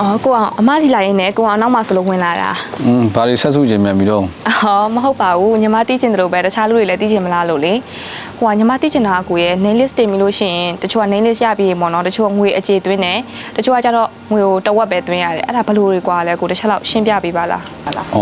အော်ကိုအောင်အမစီလာရင်းနဲ့ကိုအောင်အနောက်မှာဆိုလို့ဝင်လာတာอืมဘာတွေဆက်စုခြင်းမြန်ပြီးတော့ အော်မဟုတ်ပါဘူးညီမသိချင်တယ်လို့ပဲတခြားလူတွေလည်းသိချင်မလားလို့လေဟိုကညီမသိချင်တာကကိုရဲ့ nail list တင်ပြီလို့ရှိရင်တချို့က nail list ရပြီးပေါ့နော်တချို့ကငွေအခြေသွင်းတယ်တချို့ကကျတော့ငွေကိုတဝက်ပဲသွင်းရတယ်အဲ့ဒါဘယ်လိုတွေကွာလဲကိုတစ်ချက်လောက်ရှင်းပြပေးပါလားဟုတ်လားဩ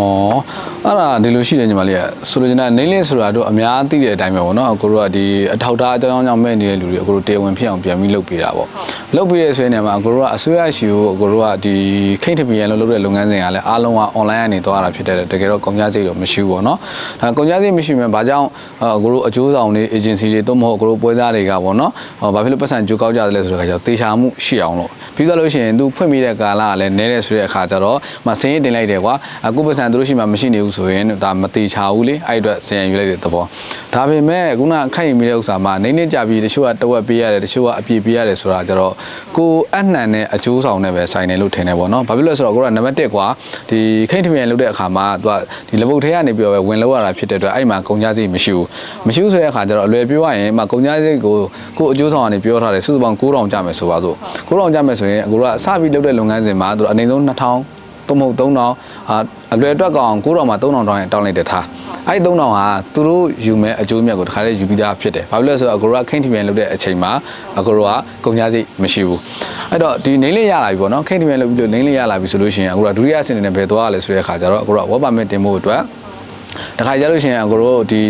အဲ့ဒါဒီလိုရှိတယ်ညီမလေးကဆိုလိုချင်တာနေလင်းဆိုတာတို့အများသိတဲ့အတိုင်းပဲပေါ့နော်အကိုတို့ကဒီအထောက်ထားအကြောင်းအကြောင်းမဲ့နေတဲ့လူတွေအကိုတို့တရားဝင်ဖြစ်အောင်ပြန်ပြီးလုပ်ပေးတာပေါ့လုပ်ပေးတဲ့ဆိုရင်နေမှာအကိုတို့ကအစိုးရရှိကိုအကိုတို့ကဒီခိတ်တပီရန်လို့လုပ်တဲ့လုပ်ငန်းစဉ်ကလည်းအားလုံးက online ကနေသွားတာဖြစ်တဲ့တကယ်တော့ကုန်ကျစရိတ်တော့မရှိဘူးပေါ့နော်ဒါကုန်ကျစရိတ်မရှိမှဘာကြောင့်အကိုတို့အကျိုးဆောင်တွေ agency တွေတော့မဟုတ်အကိုတို့ပွဲစားတွေကပေါ့နော်ဟောဘာဖြစ်လို့ပတ်စံကြိုးကောက်ကြတယ်လဲဆိုတော့ခါကျတော့တေချာမှုရှိအောင်လို့ပြီးသွားလို့ရှိရင်သူဖွင့်မိတဲ့ကာလကလည်းနဲတယ်ဆိုတဲ့အခါကျတော့မစင်းရင်တင်လိုက်တယ်ကွာအခုပတ်စံသူတို့ရှိမှမရှိနေဘူးဆိုရင်ဒါမတေချာဘူးလေအဲ့အတွက်စင်ရန်ယူလိုက်တဲ့သဘော ဒါပေမဲ့ခုနခိုက်ရင်မိတဲ့ဥစ္စာမှာနေနေကြပြီးတချို့ကတဝက်ပေးရတယ်တချို့ကအပြည့်ပေးရတယ်ဆိုတာကျတော့ကိုအနှံတဲ့အကျိုးဆောင်နဲ့ပဲဆိုင်တယ်လို့ထင်တယ်ပေါ့နော်ဘာဖြစ်လို့လဲဆိုတော့ကိုကနံပါတ်1ကွာဒီခိတ်ထမြန်လုပ်တဲ့အခါမှာသူကဒီလပုတ်ထဲကနေပြီးတော့ပဲဝင်လောက်ရတာဖြစ်တဲ့အတွက်အဲ့မှာကုန်ကြစရိတ်မရှိဘူးမရှိဘူးဆိုတဲ့အခါကျတော့အလွယ်ပြောရရင်မှာကုန်ကြစရိတ်ကိုကိုအကျိုးဆောင်ကနေပြောထားတယ်စုစုပေါင်း9000ကျမယ်ဆိုပါစို့9000ကျမယ်ဆိုရင်အကိုကစပြီးလုပ်တဲ့လုပ်ငန်းစဉ်မှာသူတို့အနေဆုံး2000 သို့မဟုတ်3000အာအလွယ်အတွက်ကောင်9000မှာ3000တောင်းရင်တောင်းလိုက်တဲ့ထားအဲ့3000ဟာသူတို့ယူမဲ့အကျိုးမြတ်ကိုတခါတည်းယူပြီးသားဖြစ်တယ်။ဘာဖြစ်လဲဆိုတော့အကိုကခိန့်ထမြန်လုပ်တဲ့အချိန်မှာအကိုကကုန်ကြစိတ်မရှိဘူး။အဲ့တော့ဒီနေလေးရလာပြီပေါ့နော်ခိန့်ထမြန်လုပ်ပြီးလို့နေလေးရလာပြီဆိုလို့ရှိရင်အကိုကဒုတိယအဆင့်အနေနဲ့ဘယ်သွားရလဲဆိုတဲ့အခါကျတော့အကိုကဝက်ပါမစ်တင်ဖို့အတွက် တခါကြလို့ရှိရင်အကိုတို့ဒီ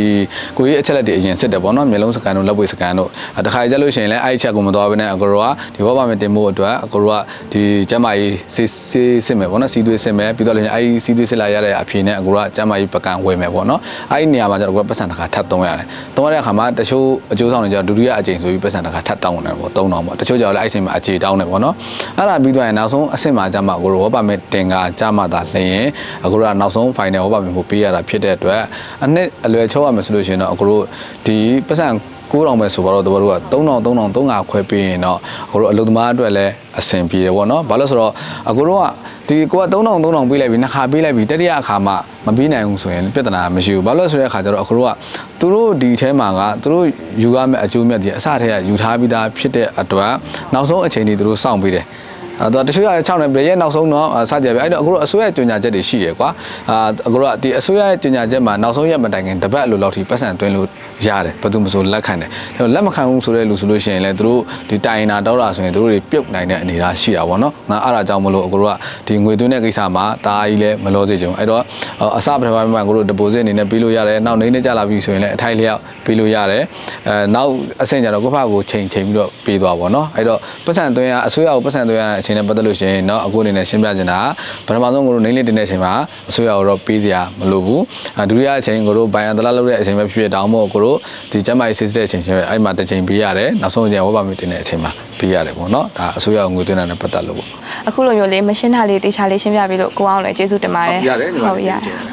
ကိုကြီးအချက်လက်တွေအရင်စစ်တယ်ပေါ့နော်မျိုးလုံးစကန်တို့လက်ပွေစကန်တို့တခါကြလို့ရှိရင်လည်းအဲ့အချက်ကိုမသွားဘဲနဲ့အကိုတို့ကဒီဘောပါမတင်ဖို့အတွက်အကိုတို့ကဒီကျမကြီးစစ်စစ်စစ်မယ်ပေါ့နော်စီးသွေးစစ်မယ်ပြီးတော့လည်းအဲ့စီးသွေးစစ်လာရတဲ့အဖြေနဲ့အကိုတို့ကကျမကြီးပကံဝယ်မယ်ပေါ့နော်အဲ့ဒီနေရာမှာကျတော့ကိုကပတ်စံတစ်ခါထပ်သုံးရတယ်သုံးရတဲ့အခါမှာတချို့အကျိုးဆောင်တွေကျတော့ဒုတိယအကြိမ်ဆိုပြီးပတ်စံတစ်ခါထပ်တောင်းတယ်ပေါ့သုံးတော့ပေါ့တချို့ကျတော့လည်းအဲ့အချိန်မှာအခြေတောင်းတယ်ပေါ့နော်အဲ့ဒါပြီးတော့ရင်နောက်ဆုံးအဆင့်မှာကျမအကိုတို့ဘောပါမတင်ကကျမသာလျင်အကိုတို့ကနောက်ဆုံး final ဘောပါမကိုပေးရတာဖြစ်တဲ့အတွက်အနှစ်အလွယ်ချောရမယ်ဆိုလို့ရှိရင်တော့အကိုတို့ဒီပတ်စံ9000ပဲဆိုတော့တို့တို့က3000 3000 300ခွဲပေးရင်တော့အကိုတို့အလုပ်သမားအတွက်လည်းအဆင်ပြေတယ်ပေါ့နော်ဘာလို့ဆိုတော့အကိုတို့ကဒီကိုက3000 3000ပေးလိုက်ပြီနှစ်ခါပေးလိုက်ပြီတတိယအခါမှမပေးနိုင်ဘူးဆိုရင်ပြဿနာမရှိဘူးဘာလို့လဲဆိုတဲ့အခါကျတော့အကိုတို့ကသူတို့ဒီထဲမှာကသူတို့ယူရမယ့်အကျိုးမြတ်တွေအစထဲကယူထားပြီးသားဖြစ်တဲ့အတွက်နောက်ဆုံးအချိန်ဒီသူတို့စောင့်ပေးတယ် အဲ့တော့တချို့ရ6နဲ့ပြည့်ရဲ့နောက်ဆုံးတော့စကြပြအဲ့တော့အခုတော့အစိုးရကြေညာချက်တွေရှိရယ်ကွာအာအခုတော့ဒီအစိုးရရဲ့ကြေညာချက်မှာနောက်ဆုံးရက်မတိုင်ခင်တပတ်အလိုလောက်ထိပတ်စံတွင်းလို့ရတယ်ဘာသူမဆိုလက်ခံတယ်အဲ့တော့လက်မခံဘူးဆိုတဲ့လူဆိုလို့ရှိရင်လည်းသူတို့ဒီတိုင်နာတောက်တာဆိုရင်သူတို့တွေပြုတ်နိုင်တဲ့အနေအထားရှိတာပေါ့နော်ငါအဲ့ဒါကြောင့်မလို့အခုတို့ကဒီငွေသွင်းတဲ့ကိစ္စမှာတားကြီးလည်းမလို့စေချင်ဘူးအဲ့တော့အစပထမပိုင်းမှာအခုတို့ deposit အနေနဲ့ပြီးလို့ရတယ်နောက်နေနေကြလာပြီဆိုရင်လည်းအထိုက်လျောက်ပြီးလို့ရတယ်အဲနောက်အဆင့်ကျတော့ကိုယ့်ဖာကိုချိန်ချိန်ပြီးတော့ပြီးသွားပါတော့အဲ့တော့ပတ်စံသွင်းရအစိုးရကိုပတ်စံသွင်းရတဲ့အချိန်နဲ့ပတ်သက်လို့ရှိရင်เนาะအခုအနေနဲ့ရှင်းပြချင်တာကပထမဆုံးကိုတို့နေနေတင်တဲ့အချိန်မှာအစိုးရကိုတော့ပေးစရာမလိုဘူးဒုတိယအချိန်ကိုတို့ဘိုင်ယန်တလားလုပ်တဲ့အချိန်ပဲဖြစ်ဖြစ်တောင်းမို့ကိုတို့ဒီကျမ်းမာရေးစစ်စစ်တဲ့အချိန်ချင်းပဲအဲ့မှာတစ်ချိန်ပေးရတယ်နောက်ဆုံးအချိန်ဝဘမီတင်တဲ့အချိန်မှာပေးရတယ်ပေါ့เนาะဒါအစိုးရကိုငွေသွင်းတာနဲ့ပတ်သက်လို့ပေါ့ အခုလိုမျိုးလေးမရှင်းတာလေးတေချာလေးရှင်းပြပေးလို့ကိုအောင်လည်းကျေးဇူးတင်ပါတယ် ဟုတ်ရတယ်ညီမလေး ဟုတ်ရ ကျေးဇူးတင်ပါတယ်